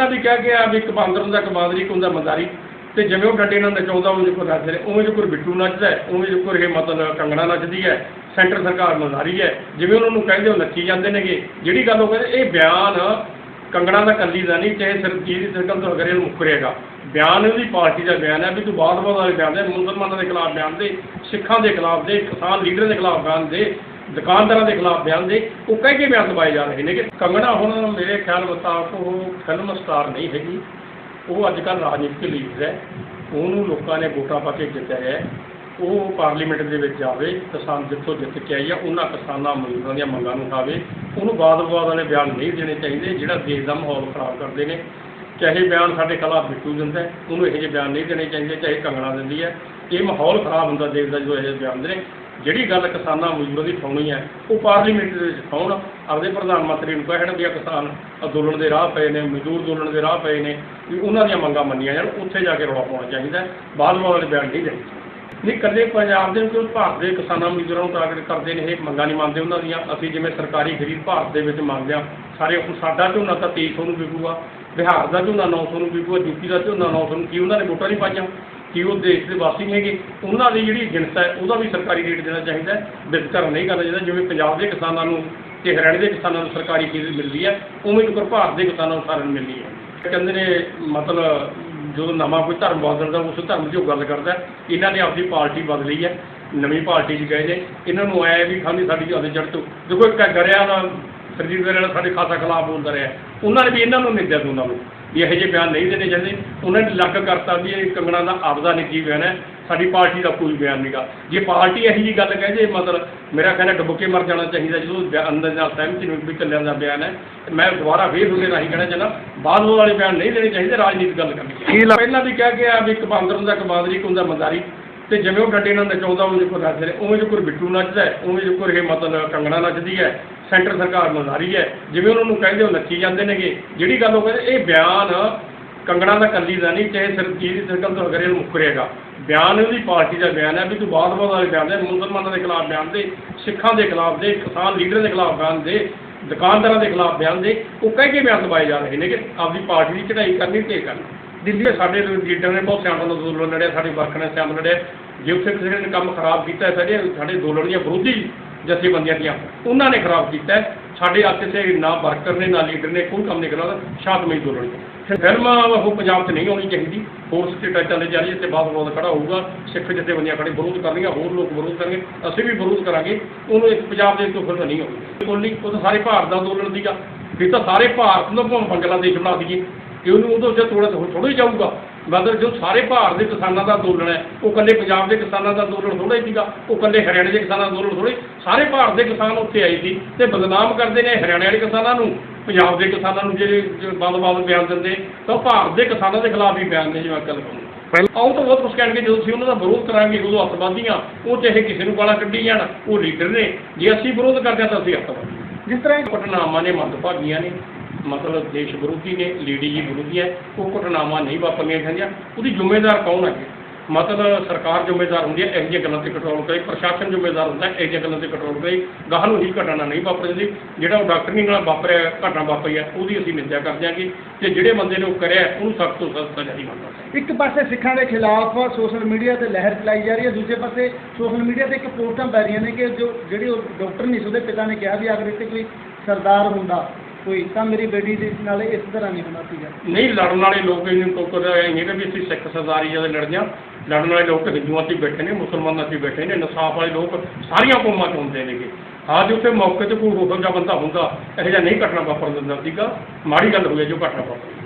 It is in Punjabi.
ਇਹਨਾਂ ਦੀ ਕਹਿ ਗਿਆ ਵੀ ਇੱਕ ਬਾਂਦਰ ਹੁੰਦਾ ਇੱਕ ਬਾਂਦਰੀ, ਇੱਕ ਹੁੰਦਾ ਮੰਦਾਰੀ। ਤੇ ਜਿਵੇਂ ਉਹ ਡੱਡੇ ਨਾਲ ਨਚਾਉਂਦਾ ਉਵੇਂ ਜੋ ਕੋਈ ਨੱਚਦੇ ਨੇ ਉਵੇਂ ਜੋ ਕੋਈ ਬਿੱਟੂ ਨੱਚਦਾ ਉਵੇਂ ਜੋ ਕੋਈ ਇਹ ਮਤਲਬ ਕੰਗਣਾ ਨੱਚਦੀ ਹੈ। ਸੈਂਟਰ ਸਰਕਾਰ ਮੰਦਾਰੀ ਹੈ। ਜਿਵੇਂ ਉਹਨਾਂ ਨੂੰ ਕਹਿੰਦੇ ਉਹ ਨੱਚੀ ਜਾਂਦੇ ਨੇਗੇ। ਜਿਹੜੀ ਗੱਲ ਉਹ ਕਹਿੰਦੇ, ਇਹ ਬਿਆਨ ਕੰਗਣਾ ਦਾ ਕੱਲੀ ਦਾ ਨਹੀਂ, ਚਾਹੇ ਸਰਜੀਤ ਦੀ ਸਰਕਲ ਤੋਂ ਅਗਰ ਇਹਨੂੰ ਮੁਕਰੇਗਾ। ਬਿਆਨ ਉਹਦੀ ਪਾਰਟੀ ਦਾ ਬਿਆਨ ਹੈ ਵੀ ਤੂੰ ਬਾਦ ਬਾਦ ਵਾਲੇ ਬਿਆਨ ਦੇ, ਮੁਸਲਮਾਨਾਂ ਦੇ ਖਿਲਾਫ ਬਿਆਨ ਦੇ, ਸਿੱਖਾਂ ਦੇ ਖਿਲਾਫ ਦੇ, ਕਿਸਾਨ ਲੀਡਰ ਦੇ ਖਿਲਾਫ ਬਿਆਨ ਦੇ। ਦੁਕਾਨਦਾਰਾਂ ਦੇ ਖਿਲਾਫ ਬਿਆਨ ਦੇ, ਉਹ ਕਹਿ ਕੇ ਬਿਆਨ ਦਵਾਏ ਜਾ ਰਹੇ ਨੇ ਕਿ ਕੰਗਣਾ ਹੁਣ ਮੇਰੇ ਖਿਆਲ ਮੁਤਾਬਕ ਉਹ ਫਿਲਮ ਸਟਾਰ ਨਹੀਂ ਹੈਗੀ। ਉਹ ਅੱਜ ਕੱਲ੍ਹ ਰਾਜਨੀਤਿਕ ਲੀਡਰ ਹੈ। ਉਹਨੂੰ ਲੋਕਾਂ ਨੇ ਵੋਟਾਂ ਪਾ ਕੇ ਜਿੱਤਿਆ ਹੈ। ਉਹ ਪਾਰਲੀਮੈਂਟ ਦੇ ਵਿੱਚ ਜਾਵੇ, ਕਿਸਾਨ ਜਿੱਥੋਂ ਜਿੱਤ ਕੇ ਆਈ ਆ, ਉਹਨਾਂ ਕਿਸਾਨਾਂ ਮਜ਼ਦੂਰਾਂ ਦੀਆਂ ਮੰਗਾਂ ਨੂੰ ਉਠਾਵੇ। ਉਹਨੂੰ ਬਾਦ ਵਿਵਾਦ ਵਾਲੇ ਬਿਆਨ ਨਹੀਂ ਦੇਣੇ ਚਾਹੀਦੇ, ਜਿਹੜਾ ਦੇਸ਼ ਦਾ ਮਾਹੌਲ ਖਰਾਬ ਕਰਦੇ ਨੇ। ਚਾਹੇ ਬਿਆਨ ਸਾਡੇ ਖਿਲਾਫ ਬਿੱਟੂ ਦਿੰਦਾ ਉਹਨੂੰ ਇਹੋ ਜਿਹੇ ਬਿਆਨ ਨਹੀਂ ਦੇਣੇ ਚਾਹੀਦੇ, ਚਾਹੇ ਕੰਗਣਾ ਦਿੰਦੀ ਹੈ। ਇਹ ਮਾਹੌਲ ਖਰਾਬ ਹੁੰਦਾ ਦੇਸ਼ ਦਾ ਜਦੋਂ ਇਹੋ ਜਿਹੇ ਬਿਆਨ ਦੇ ਜਿਹੜੀ ਗੱਲ ਕਿਸਾਨਾਂ ਮਜ਼ਦੂਰਾਂ ਦੀ ਠਾਉਣੀ ਹੈ, ਉਹ ਪਾਰਲੀਮੈਂਟ ਦੇ ਵਿੱਚ ਠਾਉਣ ਆਪਦੇ ਪ੍ਰਧਾਨ ਮੰਤਰੀ ਨੂੰ ਕਹਿਣ ਵੀ ਆ ਕਿਸਾਨ ਅੰਦੋਲਨ ਦੇ ਰਾਹ ਪਏ ਨੇ, ਮਜ਼ਦੂਰ ਅੰਦੋਲਨ ਦੇ ਰਾਹ ਪਏ ਨੇ, ਵੀ ਉਹਨਾਂ ਦੀਆਂ ਮੰਗਾਂ ਮੰਨੀਆਂ ਜਾਣ, ਉੱਥੇ ਜਾ ਕੇ ਰੌਲਾ ਪਾਉਣਾ ਚਾਹੀਦਾ ਹੈ। ਵਾਲੇ ਬਿਆਨ ਨਹੀਂ ਦੇਣੇ ਨਹੀਂ, ਇਕੱਲੇ ਪੰਜਾਬ ਦੇ ਵਿੱਚ ਭਾਰਤ ਦੇ ਕਿਸਾਨਾਂ ਮਜ਼ਦੂਰਾਂ ਨੂੰ ਟਾਰਗੇਟ ਕਰਦੇ ਨੇ, ਇਹ ਮੰਗਾਂ ਨਹੀਂ ਮੰਨਦੇ ਉਹਨਾਂ ਦੀਆਂ। ਅਸੀਂ ਜਿਵੇਂ ਸਰਕਾਰੀ ਖਰੀਦ ਭਾਰਤ ਦੇ ਵਿੱਚ ਮੰਗਦੇ ਹਾਂ, ਸਾਰੇ ਹੁਣ ਸਾਡਾ ਝੋਨਾ ਤਾਂ 2300 ਨੂੰ ਵਿਕੂਗਾ, ਬਿਹਾਰ ਦਾ ਝੋਨਾ 900 ਨੂੰ ਵਿਕੂਗਾ ਯੂਪੀ ਦਾ ਝੋਨਾ 900 ਨੂੰ, ਕੀ ਉਹਨਾਂ ਨੇ ਵੋਟਾਂ ਨਹੀਂ ਪਾਈਆਂ? ਕਿ ਉਹ ਦੇਸ਼ ਦੇ ਵਾਸੀ ਨਹੀਂ ਹੈਗੇ ਉਹਨਾਂ ਦੀ ਜਿਹੜੀ ਜਿਣਸ ਹੈ, ਉਹਦਾ ਵੀ ਸਰਕਾਰੀ ਰੇਟ ਦੇਣਾ ਚਾਹੀਦਾ ਹੈ। ਨਹੀਂ ਕਰਨਾ ਚਾਹੀਦਾ। ਜਿਵੇਂ ਪੰਜਾਬ ਦੇ ਕਿਸਾਨਾਂ ਨੂੰ ਤੇ ਹਰਿਆਣੇ ਦੇ ਕਿਸਾਨਾਂ ਨੂੰ ਸਰਕਾਰੀ ਖਰੀਦ ਮਿਲਦੀ ਹੈ, ਉਵੇਂ ਹੀ ਭਾਰਤ ਦੇ ਕਿਸਾਨਾਂ ਨੂੰ ਸਾਰਿਆਂ ਨੂੰ ਮਿਲਦੀ ਹੈ। ਕਹਿੰਦੇ ਨੇ, ਮਤਲਬ ਜਦੋਂ ਨਵਾਂ ਕੋਈ ਧਰਮ ਬਦਲਦਾ, ਉਸ ਧਰਮ ਦੀ ਉਹ ਗੱਲ ਕਰਦਾ ਇਹਨਾਂ ਨੇ ਆਪਣੀ ਪਾਰਟੀ ਬਦਲੀ ਹੈ। ਨਵੀਂ ਪਾਰਟੀ 'ਚ ਗਏ ਨੇ। ਇਹਨਾਂ ਨੂੰ ਆਇਆ ਵੀ ਖਾਲੀ ਸਾਡੀ ਉਹਦੇ ਜੜ ਤੋਂ। ਦੇਖੋ, ਇੱਕ ਗਰਿਆ ਦਾ ਸਰਜੀਤ ਗਰਿਆ ਸਾਡੇ ਖਾਸਾ ਖਿਲਾਫ ਬੋਲਦਾ ਰਿਹਾ। ਉਹਨਾਂ ਨੇ ਵੀ ਇਹਨਾਂ ਨੂੰ ਨਿੰਦਿਆ ਦੋਨਾਂ ਨੂੰ। ਵੀ ਇਹੋ ਜਿਹੇ ਬਿਆਨ ਨਹੀਂ ਦੇਣੇ ਚਾਹੀਦੇ। ਉਹਨਾਂ ਨੇ ਲੱਗ ਕਰਤਾ ਵੀ ਇਹ ਕੰਗਣਾ ਦਾ ਆਪਦਾ ਨਿੱਜੀ ਬਿਆਨ ਹੈ ਸਾਡੀ ਪਾਰਟੀ ਦਾ ਕੋਈ ਬਿਆਨ ਨਹੀਂਗਾ ਜੇ ਪਾਰਟੀ ਇਹੋ ਜਿਹੀ ਗੱਲ ਕਹੇ ਮਤਲਬ ਮੇਰਾ ਕਹਿੰਦਾ ਡੁੱਬ ਕੇ ਮਰ ਜਾਣਾ ਚਾਹੀਦਾ ਜਦੋਂ ਅੰਦਰ ਨਾਲ ਸਹਿਮਤੀ ਨੂੰ ਵੀ ਚੱਲਿਆ ਦਾ ਬਿਆਨ ਹੈ ਮੈਂ ਦੁਬਾਰਾ ਫੇਰ ਉਹਦੇ ਰਾਹੀਂ ਕਹਿਣਾ ਚਾਹੁੰਦਾ ਬਾਅਦ ਵਾਲੇ ਬਿਆਨ ਨਹੀਂ ਦੇਣੇ ਚਾਹੀਦੇ ਰਾਜਨੀਤਿਕ ਗੱਲ ਕਰਨੀ ਪਹਿਲਾਂ ਵੀ ਕਹਿ ਗਿਆ ਵੀ ਇੱਕ ਬਾਂਦਰ ਹੁੰਦਾ ਇੱਕ ਬਾਂਦਰੀ ਇੱਕ ਹੁੰਦਾ ਮੰਦਾਰੀ। ਤੇ ਜਿਵੇਂ ਉਹ ਡੱਡੇ ਨਾਲ ਨਚਾਉਂਦਾ ਉਵੇਂ ਜੋ ਕੋਈ ਨੱਚਦੇ ਨੇ, ਉਵੇਂ ਜੋ ਕੋਈ ਬਿੱਟੂ ਨੱਚਦਾ ਉਵੇਂ ਜੋ ਕੋਈ ਇਹ ਮਤਲਬ ਕੰਗਣਾ ਨੱਚਦੀ ਹੈ, ਸੈਂਟਰ ਸਰਕਾਰ ਮੰਦਾਰੀ ਹੈ, ਜਿਵੇਂ ਉਹਨਾਂ ਨੂੰ ਕਹਿੰਦੇ ਉਹ ਨੱਚੀ ਜਾਂਦੇ ਨੇਗੇ, ਜਿਹੜੀ ਗੱਲ ਉਹ ਕਹਿੰਦੇ, ਇਹ ਬਿਆਨ ਕੰਗਣਾ ਦਾ ਕੱਲੀ ਦਾ ਨਹੀਂ, ਚਾਹੇ ਸਰਜੀਤ ਦੀ ਸਰਕਲ ਤੋਂ ਅਗਰ ਇਹਨੂੰ ਮੁਕਰੇਗਾ। ਬਿਆਨ ਉਹਦੀ ਪਾਰਟੀ ਦਾ ਬਿਆਨ ਹੈ, ਵੀ ਤੂੰ ਬਾਦ ਬਾਦ ਵਾਲੇ ਬਿਆਨ ਦੇ, ਮੁਸਲਮਾਨਾਂ ਦੇ ਖਿਲਾਫ ਬਿਆਨ ਦੇ, ਸਿੱਖਾਂ ਦੇ ਖਿਲਾਫ ਦੇ, ਕਿਸਾਨ ਲੀਡਰ ਦੇ ਖਿਲਾਫ ਬਿਆਨ ਦੇ, ਦੁਕਾਨਦਾਰਾਂ ਦੇ ਖਿਲਾਫ ਬਿਆਨ ਦੇ, ਉਹ ਕਹਿ ਕੇ ਬਿਆਨ ਦਬਾਏ ਜਾ ਰਹੇ ਨੇ ਕਿ ਆਪਦੀ ਪਾਰਟੀ ਦੀ ਚੜ੍ਹਾਈ ਕਰਨੀ ਤੇ ਕਰਨੀ। ਦਿੱਲੀ ਵਿੱਚ ਸਾਡੇ ਲੀਡਰ ਨੇ ਬਹੁਤ ਸਿਆਣਪ ਨਾਲ ਅੰਦੋਲਨ ਲੜਿਆ, ਸਾਡੇ ਵਰਕਰ ਨੇ ਸਿਆਣਪ ਲੜਿਆ। ਜੇ ਉੱਥੇ ਕਿਸੇ ਨੇ ਕੰਮ ਖਰਾਬ ਕੀਤਾ, ਸਾਡੇ ਸਾਡੇ ਅੰਦੋਲਨ ਦੀਆਂ ਵਿਰੋਧੀ ਜਥੇਬੰਦੀਆਂ ਦੀਆਂ, ਉਹਨਾਂ ਨੇ ਖਰਾਬ ਕੀਤਾ। ਸਾਡੇ ਹੱਥ ਤੇ ਨਾ ਵਰਕਰ ਨੇ, ਨਾ ਲੀਡਰ ਨੇ, ਕੋਈ ਕੰਮ ਨਹੀਂ ਕਰਾਉਂਦਾ, ਸ਼ਾਂਤਮਈ ਅੰਦੋਲਨ ਫਿਲਮ ਉਹ ਪੰਜਾਬ 'ਚ ਨਹੀਂ ਆਉਣੀ ਚਾਹੀਦੀ। ਹੋਰ ਸਟੇਟਾਂ ਚੱਲੇ ਜਾ ਰਹੀ ਹੈ ਤੇ ਬਾਅਦ ਵਿਰੋਧ ਖੜਾ ਹੋਊਗਾ, ਸਿੱਖ ਜਥੇਬੰਦੀਆਂ ਖੜੇ ਵਿਰੋਧ ਕਰਨਗੀਆਂ, ਹੋਰ ਲੋਕ ਵਿਰੋਧ ਕਰਨਗੇ, ਅਸੀਂ ਵੀ ਵਿਰੋਧ ਕਰਾਂਗੇ। ਉਹਨੂੰ ਇੱਕ ਪੰਜਾਬ ਦੇ ਤੋਂ ਫਿਰ ਨਹੀਂ ਹੋਊਗੀ ਬਿਲਕੁਲ ਉਹ ਤਾਂ ਸਾਰੇ ਭਾਰਤ ਦਾ ਅੰਦੋਲਨ ਸੀਗਾ। ਫਿਰ ਤਾਂ ਸਾਰੇ ਭਾਰਤ ਨੂੰ ਭਾਵੇਂ ਬੰਗਲਾਦੇਸ਼ ਬਣਾ ਦਈਏ। ਕਿ ਉਹਨੂੰ ਉਦੋਂ ਜੇ ਥੋੜਾ ਥੋੜਾ ਹੀ ਜਾਊਗਾ। ਮਤਲਬ ਜੋ ਸਾਰੇ ਭਾਰਤ ਦੇ ਕਿਸਾਨਾਂ ਦਾ ਅੰਦੋਲਨ ਹੈ ਉਹ ਇਕੱਲੇ ਪੰਜਾਬ ਦੇ ਕਿਸਾਨਾਂ ਦਾ ਅੰਦੋਲਨ ਥੋੜਾ ਹੀ ਸੀਗਾ ਉਹ ਇਕੱਲੇ ਹਰਿਆਣੇ ਦੇ ਕਿਸਾਨਾਂ ਦਾ ਅੰਦੋਲਨ ਥੋੜੇ ਸਾਰੇ ਭਾਰਤ ਦੇ ਕਿਸਾਨ ਉੱਥੇ ਆਏ ਸੀ ਤੇ ਬਦਨਾਮ ਕਰਦੇ ਨੇ ਹਰਿਆਣੇ ਵਾਲੇ ਕਿਸਾਨਾਂ ਨੂੰ। ਪੰਜਾਬ ਦੇ ਕਿਸਾਨਾਂ ਨੂੰ ਜਿਹੜੇ ਬੰਦ-ਬੰਦ ਬਿਆਨ ਦਿੰਦੇ ਤਾਂ ਭਾਰਤ ਦੇ ਕਿਸਾਨਾਂ ਦੇ ਖਿਲਾਫ ਹੀ ਬਿਆਨ ਨੇ ਜਿਵੇਂ ਪਹਿਲਾਂ ਆਉਂ ਤਾਂ ਬਹੁਤ ਕੁਛ ਕਹਿਣਗੇ ਜਦੋਂ ਅਸੀਂ ਉਹਨਾਂ ਦਾ ਵਿਰੋਧ ਕਰਾਂਗੇ ਉਦੋਂ ਅੱਤਵਾਦੀਆਂ ਉਹ ਚਾਹੇ ਕਿਸੇ ਨੂੰ ਗਾਲਾਂ ਕੱਢੀ ਜਾਣ ਉਹ ਲੀਡਰ ਨੇ। ਜੇ ਅਸੀਂ ਵਿਰੋਧ ਕਰਦੇ ਹਾਂ ਤਾਂ ਅਸੀਂ ਅੱਤਵਾਦੀ ਜਿਸ ਤਰ੍ਹਾਂ ਘਟਨਾਵਾਂ ਨੇ ਮੰਦਭਾਗੀਆਂ ਨੇ ਮਤਲਬ ਦੇਸ਼ ਵਿਰੋਧੀ ਨੇ, ਲੀਡੀ ਜੀ ਵਿਰੋਧੀ ਹੈ, ਉਹ ਘਟਨਾਵਾਂ ਨਹੀਂ ਵਾਪਰਨੀਆਂ ਚਾਹੀਦੀਆਂ ਉਹਦੀ ਜ਼ਿੰਮੇਵਾਰ ਕੌਣ ਹੈ? ਮਤਲਬ ਸਰਕਾਰ ਜ਼ਿੰਮੇਵਾਰ ਹੁੰਦੀ ਹੈ, ਇਹੋ ਜਿਹੀਆਂ ਗੱਲਾਂ ਤੇ ਕੰਟਰੋਲ ਕਰੇ, ਪ੍ਰਸ਼ਾਸਨ ਜ਼ਿੰਮੇਵਾਰ ਹੁੰਦਾ ਹੈ, ਇਹੋ ਜਿਹੀਆਂ ਗੱਲਾਂ ਤੇ ਕੰਟਰੋਲ ਕਰੇ। ਗਾਹ ਨੂੰ ਹੀ ਘਟਨਾ ਨਹੀਂ ਵਾਪਰ ਜਾਂਦੀ ਜਿਹੜਾ ਉਹ ਡਾਕਟਰ ਨਹੀਂ ਨਾਲ ਵਾਪਰਿਆ, ਘਟਨਾ ਵਾਪਰੀ ਹੈ, ਉਹਦੀ ਅਸੀਂ ਨਿੰਦਿਆ ਕਰ ਦਿਆਂਗੇ ਤੇ ਜਿਹੜੇ ਬੰਦੇ ਨੇ ਉਹ ਕਰਿਆ, ਉਹਨੂੰ ਸਖਤ ਤੋਂ ਸਖਤ ਸਜ਼ਾ ਦੀ ਮੰਗਾਂਗੇ ਇੱਕ ਪਾਸੇ ਸਿੱਖਾਂ ਦੇ ਖਿਲਾਫ ਸੋਸ਼ਲ ਮੀਡੀਆ ਤੇ ਲਹਿਰ ਚਲਾਈ ਜਾ ਰਹੀ ਹੈ, ਦੂਜੇ ਪਾਸੇ ਸੋਸ਼ਲ ਮੀਡੀਆ ਤੇ ਇੱਕ ਪੋਸਟਾਂ ਪੈ ਰਹੀਆਂ ਨੇ ਕਿ ਜੋ ਜਿਹੜੀ ਉਹ ਡਾਕਟਰ ਨਹੀਂ ਸੀ ਉਹਦੇ ਪਿਤਾ ਨੇ ਕਿਹਾ ਵੀ ਅਗਰ ਇੱਥੇ ਕੋਈ ਸਰਦਾਰ ਹੁੰਦਾ ਕੋਈ, ਤਾਂ ਮੇਰੀ ਬੇਟੀ ਦੇ ਨਾਲ ਇਸ ਤਰ੍ਹਾਂ ਨਹੀਂ ਹੋਣਾ ਸੀਗਾ। ਨਹੀਂ, ਲੜਨ ਵਾਲੇ ਲੋਕ ਇਹਨੂੰ ਟੋਕਰ ਰਹੇ ਨੇ ਕਿ ਵੀ ਅਸੀਂ ਸਿੱਖ ਸਰਦਾਰੀ ਜਦੋਂ ਲੜਦੇ ਹਾਂ ਲੜਨ ਵਾਲੇ ਲੋਕ ਹਿੰਦੂਆਂ 'ਚ ਹੀ ਬੈਠੇ ਨੇ, ਮੁਸਲਮਾਨਾਂ 'ਚ ਹੀ ਬੈਠੇ ਨੇ, ਇਨਸਾਫ ਵਾਲੇ ਲੋਕ ਸਾਰੀਆਂ ਕੌਮਾਂ 'ਚ ਹੁੰਦੇ ਨੇਗੇ। ਅੱਜ ਉੱਥੇ ਮੌਕੇ ਤੇ ਕੋਈ ਹੋਰ ਜਿਹਾ ਬੰਦਾ ਹੁੰਦਾ, ਇਹੋ ਜਿਹਾ ਨਹੀਂ ਘਟਨਾ ਵਾਪਰਨ ਦਿੰਦਾ ਸੀਗਾ। ਮਾੜੀ ਗੱਲ ਹੋਈ ਹੈ ਜੋ ਘਟਨਾ ਵਾਪਰੀ।